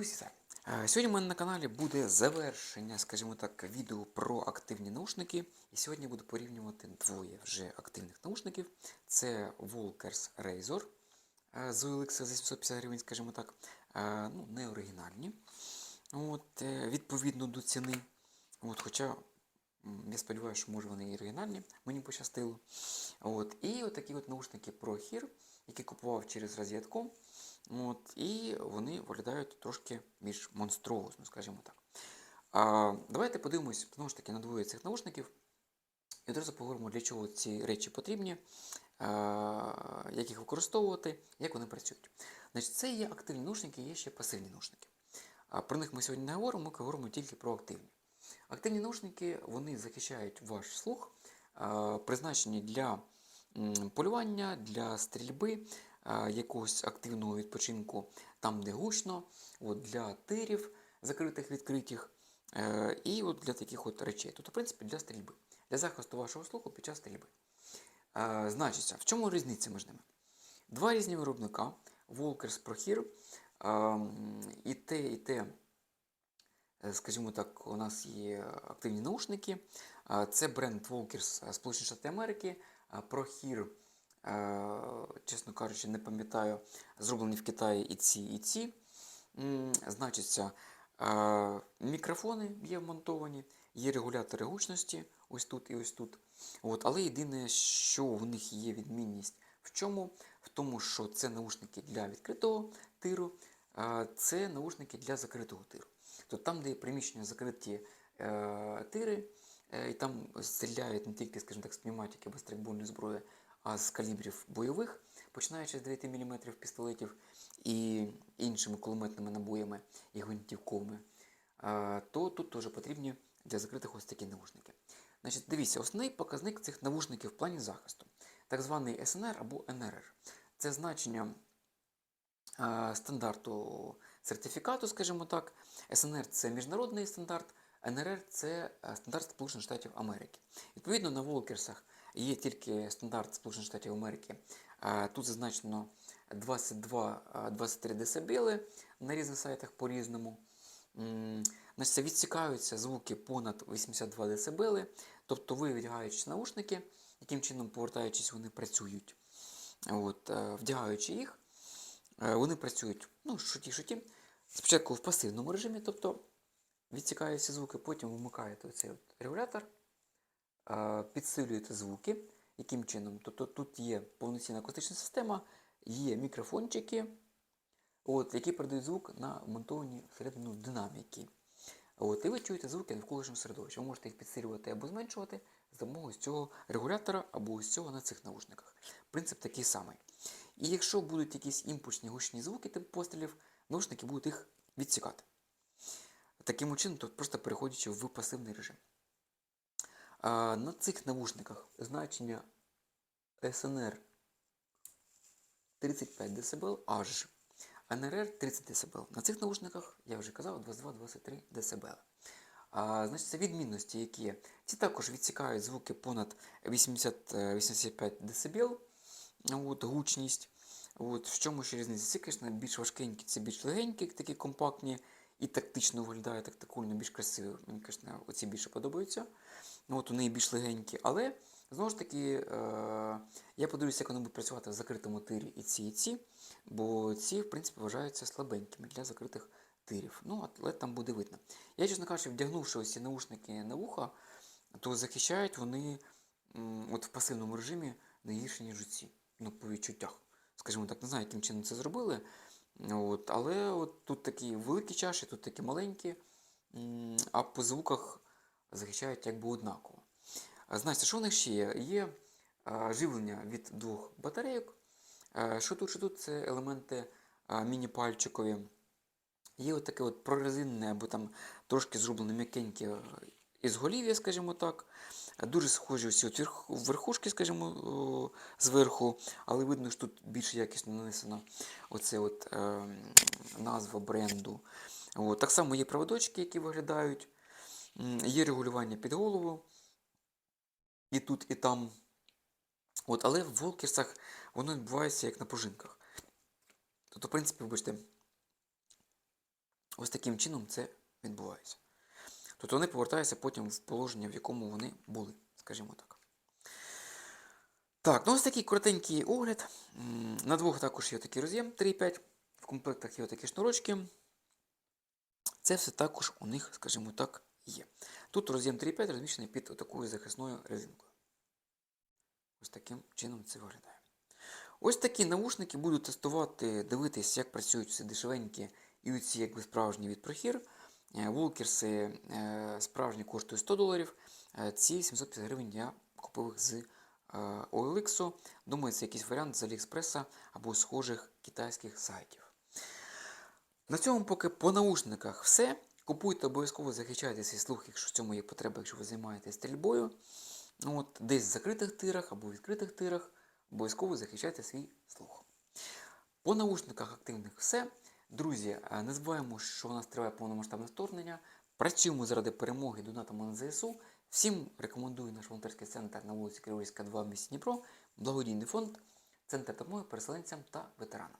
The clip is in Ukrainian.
Друзі, е, сьогодні в мене на каналі буде завершення, скажімо так, відео про активні наушники. І сьогодні буду порівнювати двоє вже активних наушників. Це Walkers Razor е, з OLX за 750 гривень, скажімо так, е, ну, не оригінальні. От, відповідно до ціни. От, хоча я сподіваюся, що може вони і оригінальні, мені пощастило. От, і от такі от наушники Pro Hear, які купував через розетку. От, і вони виглядають трошки більш монструозно, скажімо так. А, давайте подивимось знову ж таки на двоє цих наушників. І одразу поговоримо, для чого ці речі потрібні, а, як їх використовувати, як вони працюють. Значить, Це є активні наушники, є ще пасивні наушники. А про них ми сьогодні не говоримо, ми говоримо тільки про активні. Активні наушники вони захищають ваш слух, а, призначені для полювання, для стрільби, якогось активного відпочинку там, де гучно, от, для тирів закритих відкритих, е, і от для таких от речей. Тобто, в принципі, для стрільби, для захисту вашого слуху під час стрільби. Е, Значиться, в чому різниця між ними? Два різні виробника Walkers ем, і те, і те, е, скажімо так, у нас є активні наушники. Е, Це бренд Walkers е, Сполучені Штати Америки, Pro Hear, е, чесно кажучи, не пам'ятаю, зроблені в Китаї і ці, і ці. Значиться, е, мікрофони є вмонтовані, є регулятори гучності, ось тут і ось тут. От, але єдине, що в них є відмінність в чому? В тому, що це наушники для відкритого тиру, це наушники для закритого тиру. Тобто там, де є приміщення закриті е, тири, і там стріляють не тільки, скажімо так, з пневматики або стрільбольної зброї, а з калібрів бойових, починаючи з 9 мм пістолетів і іншими кулеметними набоями і гвинтівковими, е, то тут теж потрібні для закритих ось такі наушники. Значить, дивіться, основний показник цих навушників в плані захисту, так званий СНР або НРР. Це значення е, стандарту сертифікату, скажімо так. СНР це міжнародний стандарт, НРР це е, стандарт Сполучених Штатів Америки. Відповідно, на Волкерсах є тільки стандарт Сполучених Штатів Америки. Е, Тут зазначено 22-23 дБ на різних сайтах по-різному. Значить, відсікаються звуки понад 82 дБ, тобто ви вдягаючи наушники, яким чином повертаючись, вони працюють. От, е, вдягаючи їх, е, вони працюють ну, шуті шуті Спочатку в пасивному режимі, тобто відсікаються звуки, потім вмикаєте оцей от регулятор, е, підсилюєте звуки. Яким чином? Тобто тут є повноцінна акустична система, є мікрофончики, от, які передають звук на вмонтовані всередину динаміки. От, і ви чуєте звуки навколишнього середовища. Ви можете їх підсилювати або зменшувати з допомогою цього регулятора або ось цього на цих наушниках. Принцип такий самий. І якщо будуть якісь імпульсні гучні звуки типу пострілів, наушники будуть їх відсікати. Таким чином, то просто переходячи в пасивний режим. А, на цих наушниках значення SNR 35 дБ аж. НРР 30 дБ. На цих наушниках, я вже казав, 22-23 дБ. А, значить, це відмінності, які є. Ці також відсікають звуки понад 80-85 дБ. От, гучність. От, в чому ще різниця? Ці, звісно, більш важкенькі, це більш легенькі, такі компактні і тактично виглядає тактикульно, більш красиво. Мені, звісно, оці більше подобаються. Ну, От вони більш легенькі. Але, знову ж таки, е- я подивлюся, як вони будуть працювати в закритому тирі і ці, і ці, бо ці, в принципі, вважаються слабенькими для закритих тирів. Ну, але там буде видно. Я, чесно кажучи, вдягнувши ось ці наушники на вуха, то захищають вони м, от в пасивному режимі не гірше, ніж ці. Ну, по відчуттях. Скажімо так, не знаю, яким чином це зробили. От, але от тут такі великі чаші, тут такі маленькі, а по звуках захищають якби однаково. Знаєте, що в них ще є? Є живлення від двох батарейок. Що тут, що тут це елементи міні-пальчикові. Є от таке от прорезинне або там трошки зроблене м'якеньке ізголів'я, скажімо так. Дуже схожі всі верхушки, скажімо, зверху, але видно, що тут більш якісно нанесена оце от, е, назва бренду. От. Так само є проводочки, які виглядають, є регулювання під голову і тут, і там. От, але в волкерсах воно відбувається як на пружинках. Тобто, в принципі, вибачте, Ось таким чином це відбувається. Тобто вони повертаються потім в положення, в якому вони були, скажімо так. Так, ну ось такий коротенький огляд. На двох також є такий роз'єм 3,5. В комплектах є такі шнурочки. Це все також у них, скажімо так, є. Тут роз'єм 3,5 розміщений під такою захисною резинкою. Ось таким чином це виглядає. Ось такі наушники буду тестувати, дивитись, як працюють ці дешевенькі і оці якби справжні від Прохір. Е, Вулкерси е, справжні коштують 100 доларів. Е, Ці 750 гривень я купив їх з OLX. Думаю, це якийсь варіант з Аліекспреса або схожих китайських сайтів. На цьому поки по наушниках все. Купуйте обов'язково захищайте свій слух, якщо в цьому є потреба, якщо ви займаєтесь стрільбою. Ну, От, десь в закритих тирах або відкритих тирах. Обов'язково захищайте свій слух. По наушниках активних все. Друзі, е, не забуваємо, що у нас триває повномасштабне вторгнення. Працюємо заради перемоги, донатами на ЗСУ. Всім рекомендую наш волонтерський центр на вулиці Криворізька, 2 в місті Дніпро, благодійний фонд, центр допомоги переселенцям та ветеранам.